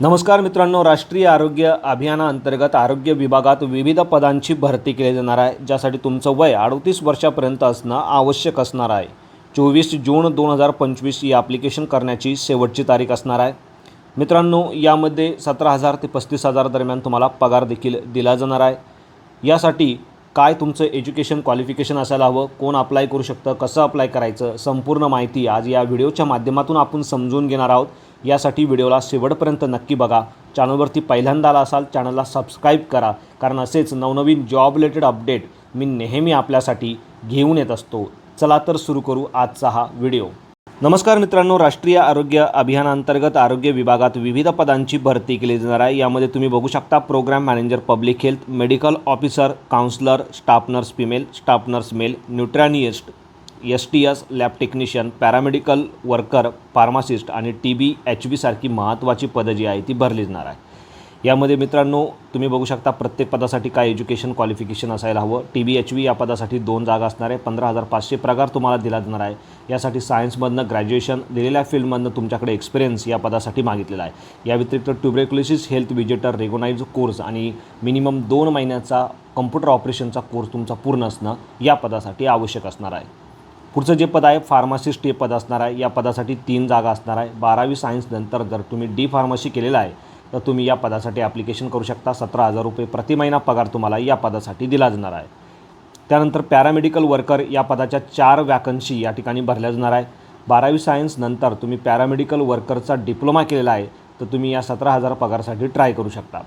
नमस्कार मित्रांनो राष्ट्रीय आरोग्य अभियानाअंतर्गत आरोग्य विभागात विविध पदांची भरती केली जाणार आहे ज्यासाठी तुमचं वय अडतीस वर्षापर्यंत असणं आवश्यक असणार आहे. चोवीस जून दोन हजार पंचवीस ही ॲप्लिकेशन करण्याची शेवटची तारीख असणार आहे. मित्रांनो यामध्ये सतरा हजार ते पस्तीस हजार दरम्यान तुम्हाला पगार देखील दिला जाणार आहे. यासाठी काय तुमचं एज्युकेशन क्वालिफिकेशन असायला हवं कोण अप्लाय करू शकतं कसं अप्लाय करायचं संपूर्ण माहिती आज या व्हिडिओच्या माध्यमातून आपण समजून घेणार आहोत. यासाठी व्हिडिओला शेवटपर्यंत नक्की बघा. चॅनलवरती पहिल्यांदा आला असाल चॅनलला सबस्क्राईब करा. कारण असेच नवनवीन जॉब रिलेटेड अपडेट मी नेहमी आपल्यासाठी घेऊन येत असतो. चला तर सुरू करू आजचा हा व्हिडिओ. नमस्कार मित्रांनो राष्ट्रीय आरोग्य अभियानांतर्गत आरोग्य विभागात विविध पदांची भरती केली जाणार आहे. यामध्ये तुम्ही बघू शकता program manager public health medical officer counsellor staff nurse female staff nurse male nutritionist S T S lab technician paramedical worker pharmacist आणि टी बी एच बीसारखी महत्त्वाची पदं जी आहे ती भरली जाणार आहे. यामध्ये मित्रांनो तुम्ही बघू शकता प्रत्येक पदासाठी काय एज्युकेशन क्वालिफिकेशन असायला हवं. टी बी एच बी या पदासाठी दोन जागा असणार आहे. पंधरा हजार पाचशे पगार तुम्हाला दिला जाणार आहे. यासाठी सायन्समधनं ग्रॅज्युएशन दिलेल्या फील्डमधनं तुमच्याकडे एक्सपिरियन्स या पदासाठी मागितलेला आहे. या व्यतिरिक्त tuberculosis health visitor recognised course आणि मिनिमम दोन महिन्याचा कम्प्युटर ऑपरेशनचा कोर्स तुमचा पूर्ण असणं या पदासाठी आवश्यक असणार आहे. पुढचं जे पद आहे फार्मासिस्ट हे पद असणार आहे. या पदासाठी तीन जागा असणार आहे. बारावी सायन्स नंतर जर तुम्ही डी फार्मसी केलेला आहे तर तुम्ही या पदासाठी ॲप्लिकेशन करू शकता. सतरा हजार रुपये प्रति महिना पगार तुम्हाला या पदासाठी दिला जाणार आहे. त्यानंतर पॅरामेडिकल वर्कर या पदाच्या चार वॅकन्सी या ठिकाणी भरल्या जाणार आहे. बारावी सायन्स नंतर तुम्ही पॅरामेडिकल वर्करचा डिप्लोमा केलेला आहे तर तुम्ही या सतरा हजार पगारासाठी ट्राय करू शकता.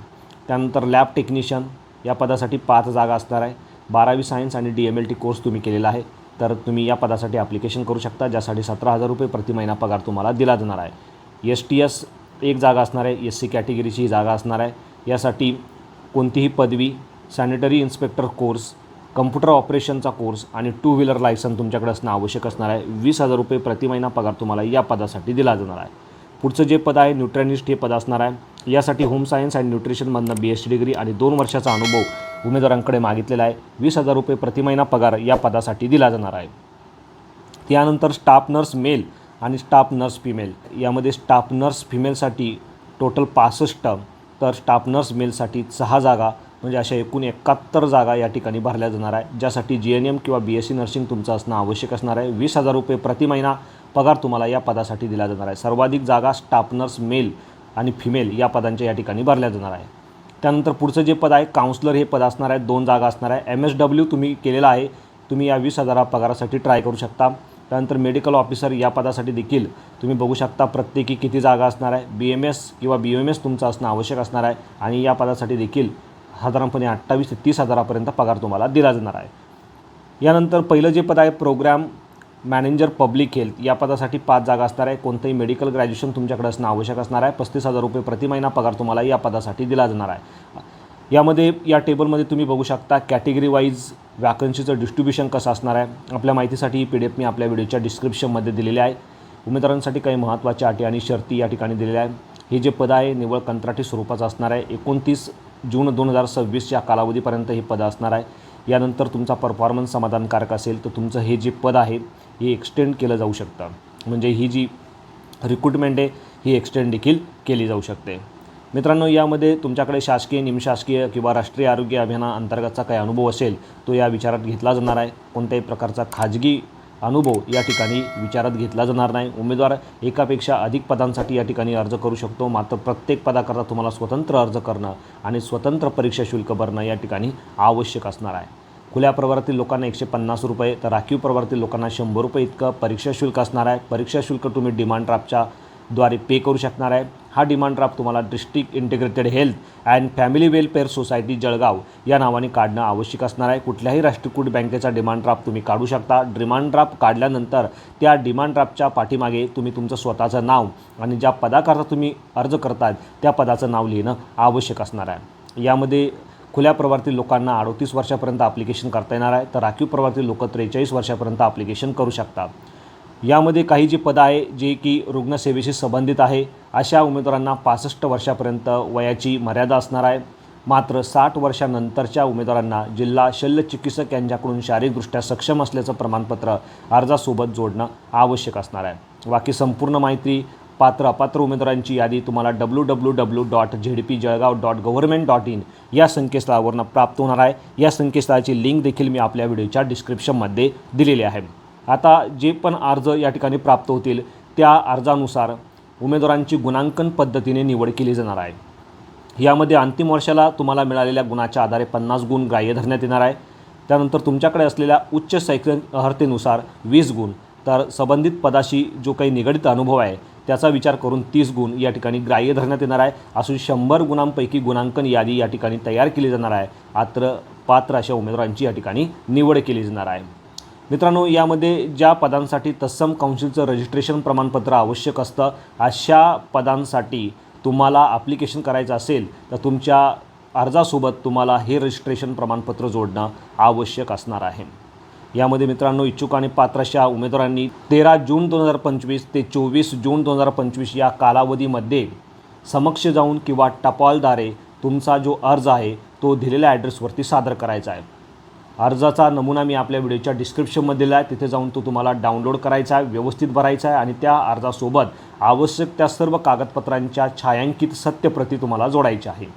त्यानंतर लॅब टेक्निशियन या पदासाठी पाच जागा असणार आहे. बारावी सायन्स आणि D M L T course तुम्ही केलेला आहे. तर तुम्ही या पदासाठी ॲप्लिकेशन करू शकता ज्यासाठी सतरा हजार रुपये प्रति महिना पगार तुम्हाला दिला जाणार आहे. एस टी एस एक जागा असणार आहे एस सी कॅटेगरीची ही जागा असणार आहे. यासाठी कोणतीही पदवी सॅनिटरी इन्स्पेक्टर कोर्स कम्प्युटर ऑपरेशनचा कोर्स आणि टू व्हीलर लायसन तुमच्याकडे असणं आवश्यक असणार आहे. वीस हजार रुपये प्रति महिना पगार तुम्हाला या पदासाठी दिला जाणार आहे. पुढचं जे पद आहे न्यूट्रॅनिस्ट हे पद असणार आहे. यासाठी होम सायन्स अँड न्यूट्रिशनमधनं बी एस सी डिग्री आणि दोन वर्षाचा अनुभव उमेदवारांकडे मागितलेला आहे. वीस हजार रुपये प्रतिमहिना पगार या पदासाठी दिला जाणार आहे. त्यानंतर स्टाफ नर्स मेल आणि स्टाफ नर्स फिमेल. यामध्ये स्टाफ नर्स फिमेलसाठी टोटल पासष्ट तर स्टाफ नर्स मेलसाठी सहा जागा म्हणजे अशा एकूण एकाहत्तर जागा या ठिकाणी भरल्या जाणार आहे ज्यासाठी जी एन एम किंवा बी एस सी नर्सिंग तुमचं असणं आवश्यक असणार आहे. वीस हजार रुपये प्रति महिना पगार तुम्हाला या पदासाठी दिला जाणार आहे. सर्वाधिक जागा स्टाफ नर्स मेल आणि फिमेल या पदांच्या या ठिकाणी भरल्या जाणार आहे. त्यानंतर पुढचं जे पद आहे काउन्सलर हे पद असणार आहे दोन जागा असणार आहे. एम एस डब्ल्यू तुम्ही केलेला आहे. तुम्ही या वीस हजारा पगारासाठी ट्राय करू शकता. त्यानंतर मेडिकल ऑफिसर या पदासाठी देखील तुम्ही बघू शकता प्रत्येकी किती जागा असणार आहे. बी एम एस किंवा बी एम एस तुमचं असणं आवश्यक असणार आहे. आणि या पदासाठी देखील साधारणपणे अठ्ठावीस ते तीस हजारापर्यंत पगार तुम्हाला दिला जाणार आहे. यानंतर पहिलं जे पद आहे प्रोग्राम मॅनेजर पब्लिक हेल्थ या पदासाठी पाच जागा असणार आहे. कोणतंही मेडिकल ग्रॅज्युएशन तुमच्याकडे असणं आवश्यक असणार आहे. पस्तीस हजार रुपये प्रति महिना पगार तुम्हाला या पदासाठी दिला जाणार आहे. यामध्ये या टेबलमध्ये तुम्ही बघू शकता कॅटेगरी वाईज वॅकन्सीचं डिस्ट्रीब्युशन कसं असणार आहे. आपल्या माहितीसाठी ही पी डी एफ मी आपल्या व्हिडिओच्या डिस्क्रिप्शनमध्ये दिलेली आहे. उमेदवारांसाठी काही महत्त्वाच्या अटी आणि शर्ती या ठिकाणी दिलेल्या आहे हे जे पद आहे निव्वळ कंत्राटी स्वरूपाचं असणार आहे. एकोणतीस जून दोन हजार सव्वीसच्या कालावधीपर्यंत हे पद असणार आहे. यानंतर तुमचा परफॉर्मन्स समाधानकारक असेल तर तुमचं हे जे पद आहे हे एक्सटेंड केलं जाऊ शकतं. म्हणजे ही जी रिक्रुटमेंट आहे ही एक्सटेंड देखील केली जाऊ शकते. मित्रांनो यामध्ये तुमच्याकडे शासकीय निमशासकीय किंवा राष्ट्रीय आरोग्य अभियाना अंतर्गतचा काही अनुभव असेल तो या विचारात घेतला जाणार आहे. कोणत्याही प्रकारचा खाजगी अनुभव या ठिकाणी विचारात घेतला जाणार नाही. उमेदवार एकापेक्षा अधिक पदांसाठी या ठिकाणी अर्ज करू शकतो. मात्र प्रत्येक पदाकरता तुम्हाला स्वतंत्र अर्ज करणं आणि स्वतंत्र परीक्षा शुल्क भरणं या ठिकाणी आवश्यक असणार आहे. खुल्या प्रवारातील लोकांना एकशे पन्नास रुपये तर राखीव प्रवारातील लोकांना शंभर रुपये इतकं परीक्षा शुल्क असणार आहे. परीक्षा शुल्क तुम्ही डिमांड ड्राफ्टच्या द्वारे पे करू शकणार आहे. हा डिमांड ड्राफ्ट तुम्हाला district integrated health and family welfare society Jalgaon या नावाने काढणं आवश्यक असणार आहे. कुठल्याही राष्ट्रीयकृत बँकेचा डिमांड ड्राफ्ट तुम्ही काढू शकता. डिमांड ड्राफ्ट काढल्यानंतर त्या डिमांड ड्राफ्टच्या पाठीमागे तुम्ही तुमचं स्वतःचं नाव आणि ज्या पदाकरता तुम्ही अर्ज करतात त्या पदाचं नाव लिहिणं आवश्यक असणार आहे. यामध्ये खुल्या प्रवर्गातील लोकांना अडतीस वर्षापर्यंत ॲप्लिकेशन करता येणार आहे तर राखीव प्रवर्गातील लोक त्रेचाळीस वर्षापर्यंत ॲप्लिकेशन करू शकतात. यामध्ये काही जी पदं आहे जे की रुग्णसेवेशी संबंधित आहे अशा उमेदवारांना पासष्ट वर्षापर्यंत वयाची मर्यादा असणार आहे. मात्र साठ वर्षानंतरच्या उमेदवारांना जिल्हा शल्यचिकित्सक यांच्याकडून शारीरिकदृष्ट्या सक्षम असल्याचं प्रमाणपत्र अर्जासोबत जोडणं आवश्यक असणार आहे. बाकी संपूर्ण माहिती पात्र अपात्र उमेदवारांची यादी तुम्हाला W W W dot Z P Jalgaon dot government dot in या संकेतस्थळावरनं प्राप्त होणार आहे. या संकेतस्थळाची लिंक देखील मी आपल्या व्हिडिओच्या डिस्क्रिप्शनमध्ये दिलेली आहे. आता जे पण अर्ज या ठिकाणी प्राप्त होतील त्या अर्जानुसार उमेदवारांची गुणांकन पद्धतीने निवड केली जाणार आहे. यामध्ये अंतिम वर्षाला तुम्हाला मिळालेल्या गुणाच्या आधारे पन्नास गुण ग्राह्य धरण्यात येणार आहे. त्यानंतर तुमच्याकडे असलेल्या उच्च शैक्षणिक अर्हतेनुसार वीस गुण. तर संबंधित पदाशी जो काही निगडित अनुभव आहे त्याचा विचार करून तीस गुण या ठिकाणी ग्राह्य धरण्यात येणार आहे. असून शंभर गुणांपैकी गुणांकन यादी या ठिकाणी तयार केली जाणार आहे. मात्र पात्र अशा उमेदवारांची या ठिकाणी निवड केली जाणार आहे. मित्रांनो यामध्ये ज्या पदांसाठी तत्सम काउन्सिलचं रजिस्ट्रेशन प्रमाणपत्र आवश्यक असतं अशा पदांसाठी तुम्हाला ॲप्लिकेशन करायचं असेल तर तुमच्या अर्जासोबत तुम्हाला हे रजिस्ट्रेशन प्रमाणपत्र जोडणं आवश्यक असणार आहे. यामध्ये मित्रांनो इच्छुक आणि पात्र अशा उमेदवारांनी तेरा जून दोन हजार पंचवीस ते चोवीस जून दोन हजार पंचवीस या कालावधीमध्ये समक्ष जाऊन किंवा टपालद्वारे तुमचा जो अर्ज आहे तो दिलेल्या ॲड्रेसवरती सादर करायचा आहे. अर्जाचा नमुना मी आपल्या व्हिडिओच्या डिस्क्रिप्शनमध्ये दिला आहे. तिथे जाऊन तो तुम्हाला डाउनलोड करायचा आहे व्यवस्थित भरायचा आहे आणि त्या अर्जासोबत आवश्यक त्या सर्व कागदपत्रांच्या छायांकित सत्यप्रती तुम्हाला जोडायची आहे.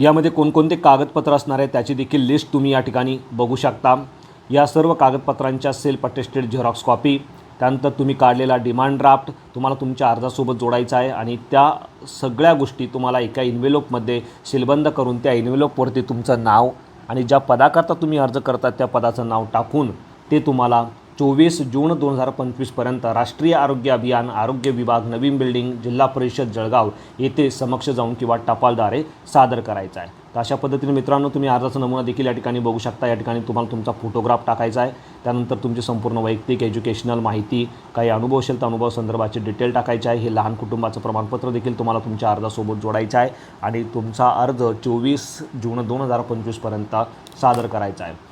यामध्ये कोणकोणते कागदपत्र असणार आहे त्याची देखील लिस्ट तुम्ही या ठिकाणी बघू शकता. या सर्व कागदपत्रांच्या सेल्फ अटेस्टेड झेरॉक्स कॉपी त्यानंतर तुम्ही काढलेला डिमांड ड्राफ्ट तुम्हाला तुमच्या अर्जासोबत जोडायचा आहे आणि त्या सगळ्या गोष्टी तुम्हाला एका इन्व्हेलोपमध्ये सीलबंद करून त्या इन्व्हेलोपवरती तुमचं नाव आणि ज्या पदाकरता तुम्ही अर्ज करता त्या पदाचं नाव टाकून ते तुम्हाला चोवीस जून दोन हजार पंचवीसपर्यंत राष्ट्रीय आरोग्य अभियान आरोग्य विभाग नवीन बिल्डिंग जिल्हा परिषद जळगाव येथे समक्ष जाऊन किंवा टपालद्वारे सादर करायचा आहे. तर अशा पद्धतीने मित्रांनो तुम्ही अर्जाचा नमुना देखील या ठिकाणी बघू शकता. या ठिकाणी तुम्हाला तुमचा फोटोग्राफ टाकायचा आहे. त्यानंतर तुमची संपूर्ण वैयक्तिक एज्युकेशनल माहिती काही अनुभव असेल तर अनुभव संदर्भाचे डिटेल टाकायचे आहे. हे लहान कुटुंबाचं प्रमाणपत्र देखील तुम्हाला तुमच्या अर्जासोबत जोडायचं आहे आणि तुमचा अर्ज चोवीस जून दोन हजार पंचवीसपर्यंत सादर करायचा आहे.